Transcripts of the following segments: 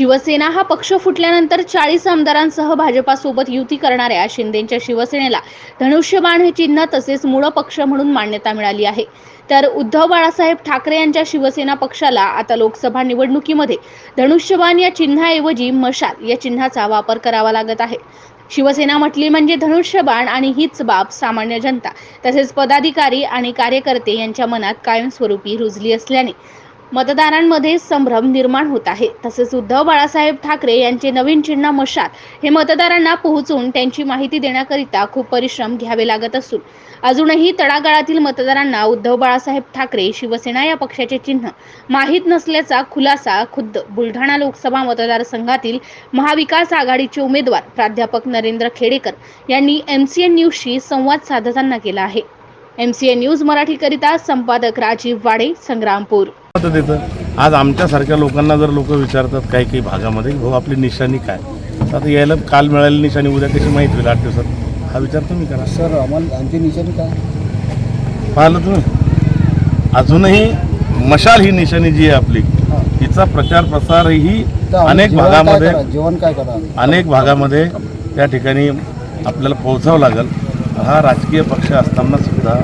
शिवसेना हा पक्ष फुटल्यानंतर चाळीस आमदारांसह भाजपासोबत युती करणाऱ्या शिंदेच्या शिवसेनेला धनुष्यबाण हे चिन्ह तसेच मूळ पक्ष म्हणून मान्यता मिळाली आहे. तर उद्धव बाळासाहेब ठाकरे यांच्या शिवसेना पक्षाला आता लोकसभा निवडणुकीमध्ये धनुष्यबाण या चिन्हाऐवजी मशाल या चिन्हाचा वापर करावा लागत आहे. शिवसेना म्हटली म्हणजे धनुष्यबाण आणि हीच बाब सामान्य जनता तसेच पदाधिकारी आणि कार्यकर्ते यांच्या मनात कायमस्वरूपी रुजली असल्याने मतदारांमध्ये संभ्रम निर्माण होत आहे. तसेच उद्धव बाळासाहेब ठाकरे यांचे नवीन चिन्ह मशाल हे मतदारांना पोहोचून त्यांची माहिती देण्याकरिता खूप परिश्रम घ्यावे लागत असून अजूनही तळागाळातील मतदारांना उद्धव बाळासाहेब ठाकरे शिवसेना या पक्षाचे चिन्ह माहीत नसल्याचा खुलासा खुद्द बुलढाणा लोकसभा मतदारसंघातील महाविकास आघाडीचे उमेदवार प्राध्यापक नरेंद्र खेडेकर यांनी एम सी एन न्यूजशी संवाद साधताना केला आहे. एम सी एन न्यूज मराठीकरिता संपादक राजीव वाडे संग्रामपूर. तिथं आज आमच्यासारख्या लोकांना जर लोक विचारतात काही काही भागामध्ये भाऊ आपली निशाणी काय तर आता यायला काल मिळालेली निशाणी उद्या कशी माहीत होईल आठ दिवसात हा विचार तुम्ही करा सर आम्हाला आमची निशाणी काय पाहिलं तुम्ही अजूनही मशाल ही निशाणी जी आहे आपली. हिचा प्रचार प्रसार ही अनेक भागामध्ये? जेवण काय करा? अनेक भागामध्ये त्या ठिकाणी आपल्याला पोहोचावं लागेल हा राजकीय पक्ष असताना सुद्धा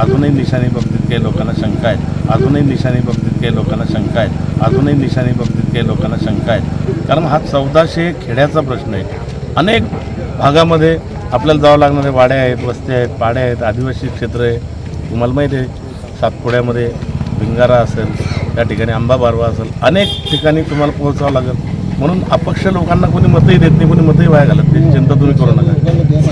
अजूनही निशाणी बाबतीत काही लोकांना शंका आहेत. अजूनही निशाणी बाबतीत काही लोकांना शंका आहेत. अजूनही निशाणी बाबतीत काही लोकांना शंका आहेत. कारण हा चौदाशे खेड्याचा प्रश्न आहे. अनेक भागामध्ये आपल्याला जावं लागणारे वाड्या आहेत वस्त्या आहेत पाड्या आहेत आदिवासी क्षेत्र आहे. तुम्हाला माहीत आहे सातपुड्यामध्ये भिंगारा असेल त्या ठिकाणी आंबा बारवा असेल. अनेक ठिकाणी तुम्हाला पोहोचावं लागेल. म्हणून अपक्ष लोकांना कोणी मतही देत नाही कोणी मतही वाया घालत नाही. चिंता तुम्ही करू नका.